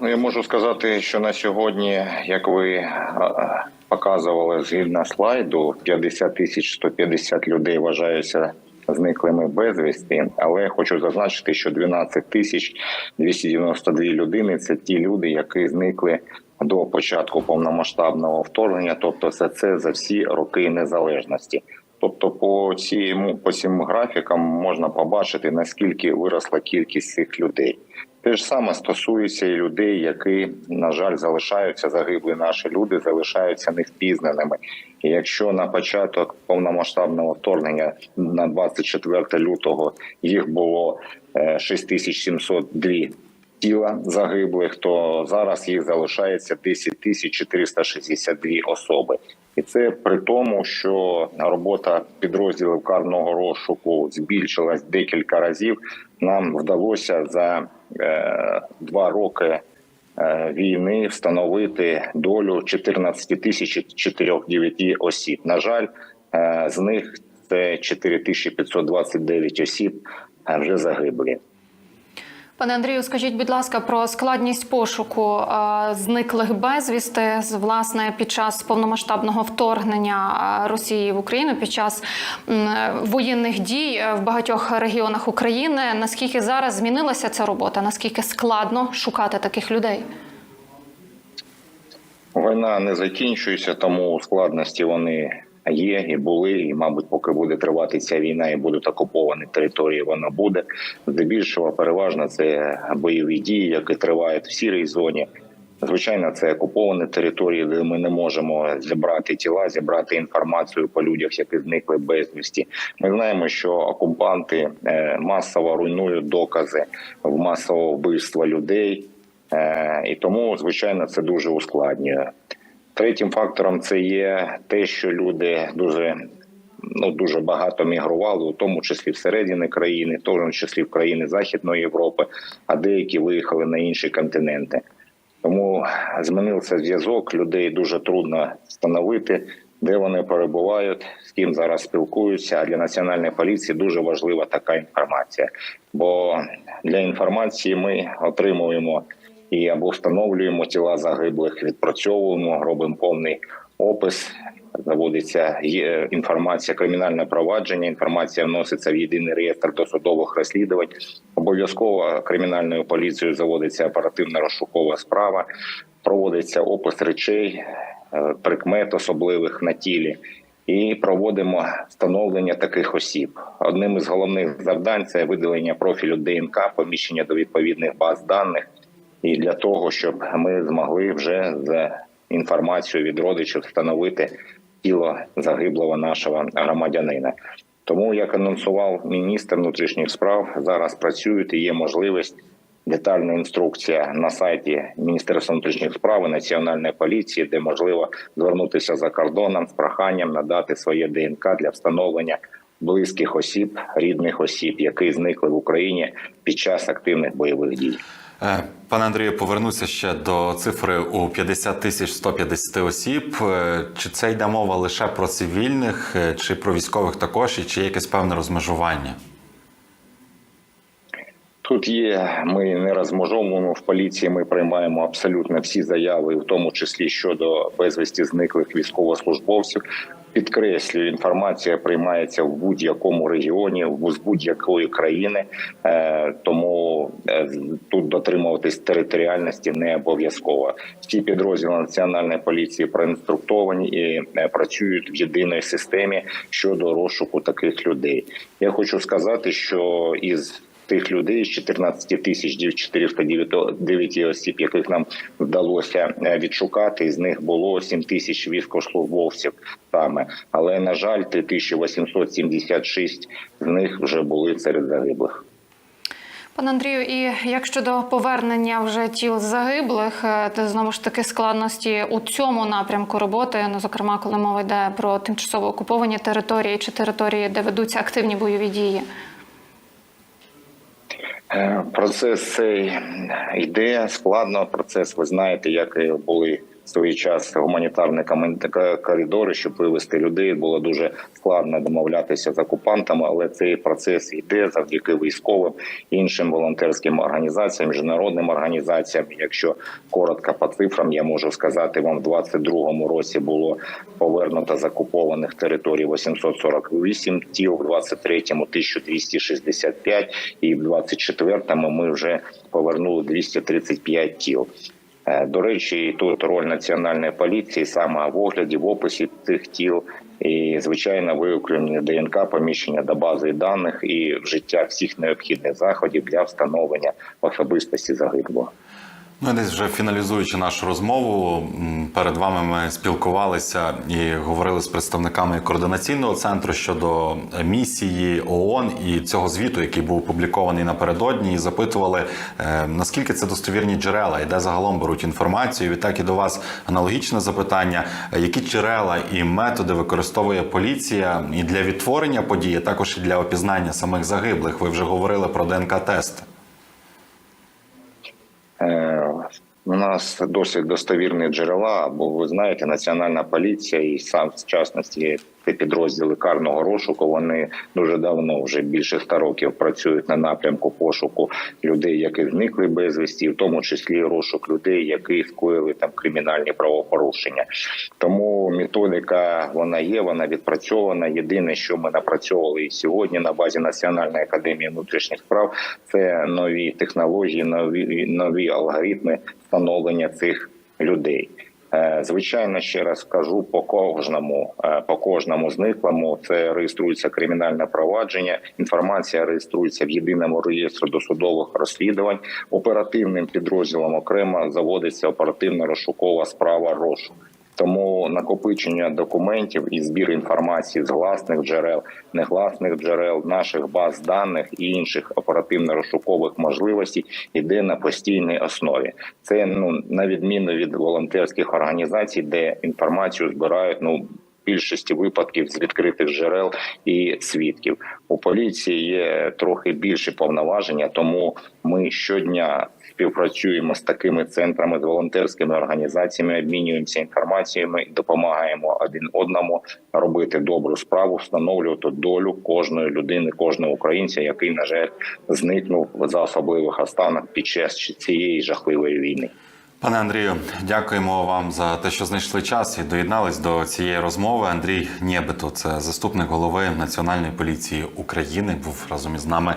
Ну, я можу сказати, що на сьогодні, як ви е, показували згідно слайду, 50 тисяч 150 людей вважаються зниклими безвісти. Але хочу зазначити, що 12 тисяч 292 людини це ті люди, які зникли до початку повномасштабного вторгнення. Тобто, це це за всі роки незалежності. Тобто, по цьому по цим графікам можна побачити наскільки виросла кількість цих людей. Те ж саме стосується і людей, які на жаль залишаються загиблі. Наші люди залишаються невпізнаними. І якщо на початок повномасштабного вторгнення на 24 лютого їх було е, 6702 тіла загиблих, то зараз їх залишається 10 тисяч 462 особи. І це при тому, що робота підрозділів карного розшуку збільшилась декілька разів. Нам вдалося за е, два роки е, війни встановити долю 14 тисяч 409 осіб. На жаль, е, з них це 4529 осіб е, вже загиблі. Пане Андрію, скажіть, будь ласка, про складність пошуку е, зниклих безвісти з власне під час повномасштабного вторгнення е, Росії в Україну під час м, воєнних дій е, в багатьох регіонах України. Наскільки зараз змінилася ця робота? Наскільки складно шукати таких людей? Війна не закінчується, тому складності вони є і були. І, мабуть, поки буде тривати ця війна і будуть окуповані території, вона буде. Здебільшого переважно це бойові дії, які тривають в сірій зоні. Звичайно, це окуповані території, де ми не можемо зібрати тіла, зібрати інформацію по людях, які зникли безвісті. Ми знаємо, що окупанти е, масово руйнують докази в масового вбивства людей. Е, І тому, звичайно, це дуже ускладнює. Третім фактором це є те, що люди дуже ну дуже багато мігрували, у тому числі всередині країни, в тому числі в країни Західної Європи, а деякі виїхали на інші континенти. Тому змінився зв'язок. Людей дуже трудно встановити, де вони перебувають, з ким зараз спілкуються. А для національної поліції дуже важлива така інформація. Бо для інформації ми отримуємо і або встановлюємо тіла загиблих, відпрацьовуємо, робимо повний опис. Заводиться є інформація, кримінальне провадження. Інформація вноситься в єдиний реєстр досудових розслідувань. Обов'язково кримінальною поліцією заводиться оперативна розшукова справа, проводиться опис речей, е, прикмет особливих на тілі. І проводимо встановлення таких осіб. Одним із головних завдань це видалення профілю ДНК, поміщення до відповідних баз даних, і для того, щоб ми змогли вже з інформацією від родичів встановити тіло загиблого нашого громадянина. Тому, як анонсував міністр внутрішніх справ, зараз працюють і є можливість. Детальна інструкція на сайті Міністерства внутрішніх справ і Національної поліції, де можливо звернутися за кордоном з проханням надати своє ДНК для встановлення близьких осіб, рідних осіб, які зникли в Україні під час активних бойових дій. Е, Пане Андрію, повернуся ще до цифри у 50 тисяч 150 осіб. Е, Чи це йде мова лише про цивільних, е, чи про військових також, і чи є якесь певне розмежування? Тут є, ми не розмежовуємо в поліції. Ми приймаємо абсолютно всі заяви, в тому числі щодо безвісті зниклих військовослужбовців. Підкреслюю, інформація приймається в будь-якому регіоні, в- будь-якої країни, Е, тому е, тут дотримуватись територіальності не обов'язково. Всі підрозділи національної поліції проінструктовані і е, працюють в єдиній системі щодо розшуку таких людей. Я хочу сказати, що із тих людей з 14 тисяч 409 осіб, яких нам вдалося е, відшукати. З них було 7 тисяч військовослужбовців саме, але на жаль, 3876 з них вже були серед загиблих. Пане Андрію, і як щодо повернення вже тіл загиблих, е, то знову ж таки складності у цьому напрямку роботи, ну зокрема, коли мова йде про тимчасово окуповані території чи території, де ведуться активні бойові дії. Е, Процес цей йде складно. Процес, ви знаєте, як були в свій час гуманітарні коридори, щоб вивести людей. Було дуже складно домовлятися з окупантами, але цей процес йде завдяки військовим іншим волонтерським організаціям, міжнародним організаціям. Якщо коротко по цифрам, я можу сказати вам, в 22-му році було повернуто з окупованих територій 848 тіл, в 23-му 1265 і в 24-му ми вже повернули 235 тіл. Е, До речі, тут роль національної поліції саме в огляді, в описі цих тіл, і звичайно виокремлення ДНК, поміщення до бази даних і вжиття всіх необхідних заходів для встановлення особистості загиблого. Ну, десь вже фіналізуючи нашу розмову, перед вами ми спілкувалися і говорили з представниками координаційного центру щодо місії ООН і цього звіту, який був опублікований напередодні, і запитували, е, наскільки це достовірні джерела, і де загалом беруть інформацію. Відтак і до вас аналогічне запитання: Е, які джерела і методи використовує поліція і для відтворення події, також і для опізнання самих загиблих. Ви вже говорили про ДНК-тести. У нас досить достовірні джерела, бо ви знаєте, національна поліція і сам в частності підрозділи карного розшуку. Вони дуже давно, вже більше ста років, працюють на напрямку пошуку людей, які зникли безвісті, в тому числі розшук людей, які скоїли там кримінальні правопорушення. Тому методика вона є, вона відпрацьована. Єдине, що ми напрацьовували і сьогодні на базі Національної академії внутрішніх справ, це нові технології, нові нові алгоритми встановлення цих людей. Е, Звичайно, ще раз скажу по кожному, е, по кожному зниклому це реєструється кримінальне провадження. Інформація реєструється в єдиному реєстрі досудових розслідувань. Оперативним підрозділом окремо заводиться оперативно-розшукова справа розшук. Тому накопичення документів і збір інформації з гласних джерел, негласних джерел, наших баз даних і інших оперативно-розшукових можливостей йде на постійній основі. Це ну на відміну від волонтерських організацій, де інформацію збирають ну. Більшості випадків з відкритих джерел і свідків у поліції є трохи більше повноваження, тому ми щодня співпрацюємо з такими центрами, з волонтерськими організаціями, обмінюємося інформаціями і допомагаємо один одному робити добру справу, встановлювати долю кожної людини, кожного українця, який на жаль зникнув за особливих останок під час цієї жахливої війни. Пане Андрію, дякуємо вам за те, що знайшли час і доєднались до цієї розмови. Андрій Нєбето, це заступник голови Національної поліції України, був разом із нами.